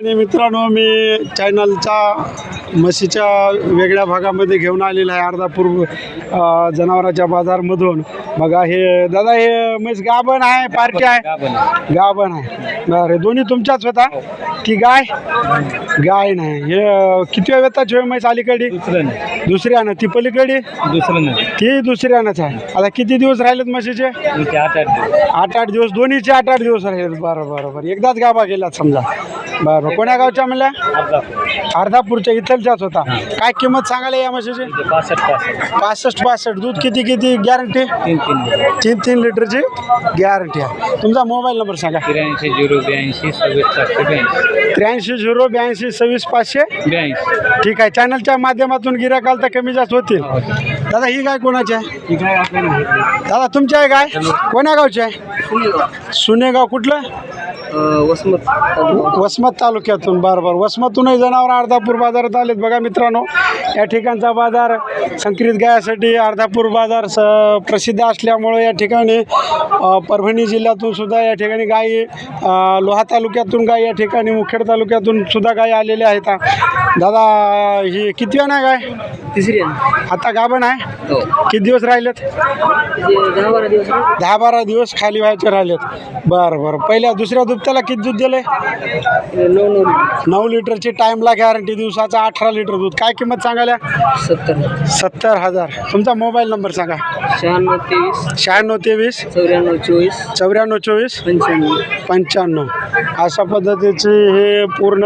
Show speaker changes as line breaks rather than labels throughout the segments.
आणि मित्रांनो मी चॅनलच्या म्हशीच्या वेगळ्या भागामध्ये घेऊन आलेला आहे अर्धापूर जनावरांच्या बाजारमधून. बघा हे दादा हे म्हैस गाभण आहे पार्टी आहे? गाभण आहे. बरं दोन्ही तुमच्याच होता? की गाय? गाय नाही. हे किती वेताची होय म्हैस अलीकडे?
दुसरं नाही.
दुसऱ्यानं. ती पलीकडे?
दुसरं नाही.
ती दुसऱ्यानंच आहे. आता किती दिवस राहिलेत म्हशीचे?
आठ आठ दिवस.
दोन्हीचे आठ आठ दिवस राहिले बरं बरं बरं. एकदाच गाभा गेलात समजा. बरं कोण्या गावच्या म्हणल्या?
अर्धा
अर्धापूरच्या इथलच्याच होता. काय किंमत सांगायला या म्हशीची?
पासष्ट पासष्ट.
दूध किती किती गॅरंटी
तीन तीन
लिटरची गॅरंटी आहे. तुमचा मोबाईल नंबर सांगा.
त्र्याऐंशी झिरो ब्याऐंशी सव्वीस पाचशे ब्याऐंशी.
त्र्याऐंशी झिरो ब्याऐंशी सव्वीस पाचशे?
ब्याऐंशी.
ठीक आहे. चॅनलच्या माध्यमातून गिरायक आलं तर कमी जास्त होतील. दादा ही काय कोणाची आहे?
ही काय आपल्याला
दादा तुमची आहे काय कोण्या गावची आहे? सुनेगाव. कुठलं?
वसमत
वसमत तालुक्यातून. बरं बरं. वसमतूनही जनावर अर्धापूर बाजारात आलेत बघा मित्रांनो. या ठिकाणचा बाजार संकरित गायासाठी अर्धापूर बाजार स प्रसिद्ध असल्यामुळं या ठिकाणी अ, परभणी जिल्ह्यातून सुद्धा या ठिकाणी गायी अ, लोहा तालुक्यातून गाय या ठिकाणी मुखेड तालुक्यातून सुद्धा गायी आलेल्या आहेत. दादा ही किती वेळ नाही गाय
तिसरी
आता गाभण आहे?
हो.
किती दिवस राहिलेत?
दहा बारा दिवस.
दहा बारा दिवस खाली व्हायचे राहिलेत. बरं बरं. पहिल्या दुसऱ्या दुभत्याला किती दूध दिलं
नऊ नऊ
नऊ लिटरची टाईमला गॅरंटी दिवसाचा अठरा लिटर दूध. काय किंमत सांगायला?
सत्तर.
सत्तर हजार. तुमचा मोबाईल नंबर सांगा.
शहाण्णव तेवीस.
शहाण्णव तेवीस.
चौऱ्याण्णव चोवीस.
चौऱ्याण्णव चोवीस.
पंच्याण्णव.
पंच्याण्णव. अशा पद्धतीचे हे पूर्ण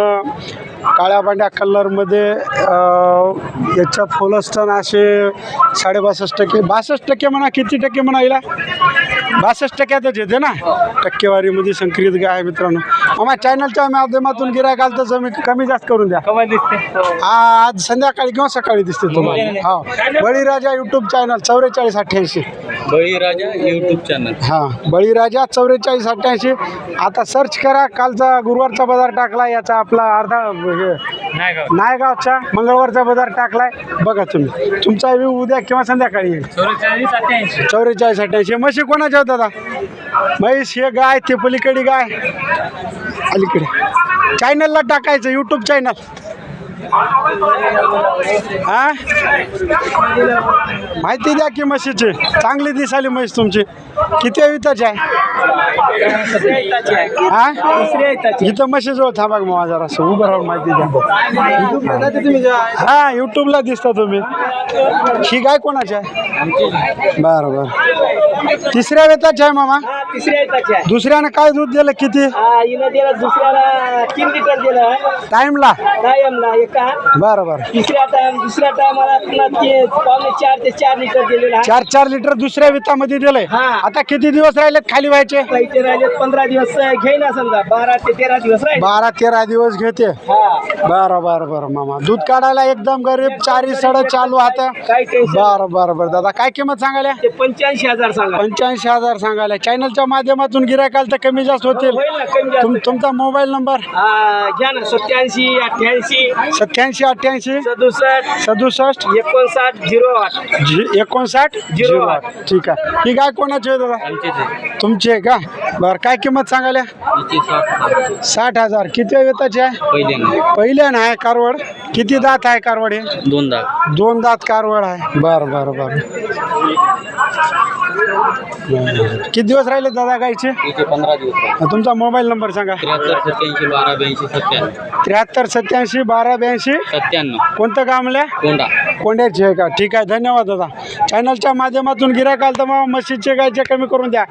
काळ्या पांढऱ्या कलरमध्ये याच्या फोलस्टन असे साडेबासष्ट टक्के बासष्ट टक्के म्हणा किती टक्के म्हणा हिला? बासष्ट टक्क्यातच येते ना टक्केवारीमध्ये संकरित गाय आहे मित्रांनो. आम्हा चॅनलच्या माध्यमातून गिरायक आलं तर कमी कमी जास्त करून द्या.
कमाल दिसते.
आज संध्याकाळी किंवा सकाळी दिसते तुम्हाला. हा. बळीराजा यूट्यूब चॅनल चौवेचाळीस अठ्ठ्याऐंशी.
बळीराजा यूट्यूब चॅनल
हां बळीराजा चौवेचाळीस अठ्ठ्याऐंशी. आता सर्च करा कालचा गुरुवारचा बाजार टाकला याचा आपला अर्धा हे
नाही का
नायगावचा मंगळवारचा बाजार टाकलाय. बघा तुम्ही. तुमचा व्ह्यू उद्या किंवा संध्याकाळी येईल.
चौवेचाळीस अठ्ठ्याऐंशी.
चौवेचाळीस अठ्ठ्याऐंशी. म्हशी कोणाच्या होत्या दादा म्हैस हे गाय ते पलीकडे गाय. अलीकडे. चॅनलला टाकायचं यूट्यूब चॅनल हा? माहिती द्या की म्हशीची. चांगली दिसाली म्हैस तुमची. किती विताची आहे? हा? इथं म्हशीजवळ थांबा मग असं उभं राहून माहिती द्या. हा यूट्यूबला दिसता तुम्ही. ही गाय कोणाची आहे? बरं बरं. तिसऱ्या वेताची आहे मामा.
तिसऱ्या
दुसऱ्यानं काय दूध दिलं किती?
हा हिनं दिला दुसऱ्याला तीन लिटर दिलं
टाइमला
एका
बरं बरं.
तिसऱ्या टाइम दुसऱ्या टायमाला पावणे चार ते चार लिटर दिलेलं
चार चार लिटर दुसऱ्या वितामध्ये दिलंय. आता किती दिवस राहिलेत खाली व्हायचे?
राहिले पंधरा दिवस घेईना समजा. बारा ते तेरा दिवस राहिले.
बारा तेरा दिवस घेते.
हा.
बरं बरं बरं मामा. दूध काढायला एकदम गरीब चारी सड चालू आता.
काय टेन्शन
बरं बरं बरं. दादा काय किंमत सांगायला?
ते पंच्याऐंशी हजार सांगा.
पंच्याऐंशी हजार सांगायला. चॅनलच्या माध्यमातून गिरायकाल तर कमी जास्त होतील.
होईल ना कमी जास्त.
तुम तुमचा मोबाईल नंबर?
हा, घ्या ना सत्याऐंशी अठ्ठ्याऐंशी.
सत्याऐंशी अठ्ठ्याऐंशी.
सदुसष्ट.
सदुसष्ट.
एकोणसाठ झिरो आठ.
एकोणसाठ? झिरो आठ. ठीक आहे. ही गाय कोणाची आहे दादा? तुमची आहे का? बरं काय किंमत सांगायला? साठ हजार. किती वेताची आहे
पहिले
पहिल्या आहे कारवड. किती दात आहे कारवड हे?
दोन दहा
दोन दात कारवड आहे. बरं बरं बरं. किती दिवस राहिले दादा गायचे?
इथे पंधरा दिवस
तुमचा मोबाईल नंबर सांगा.
त्र्याहत्तर सत्याऐंशी बारा ब्याऐंशी सत्त्याण्णव.
त्र्याहत्तर सत्याऐंशी बारा ब्याऐंशी?
सत्त्याण्णव.
कोणतं म्हणल्या
कोंडा
कोंड्याची आहे का? ठीक आहे धन्यवाद दादा. चॅनलच्या माध्यमातून गिरायक आलं तर मग म्हशीचे गायचे कमी करून द्या.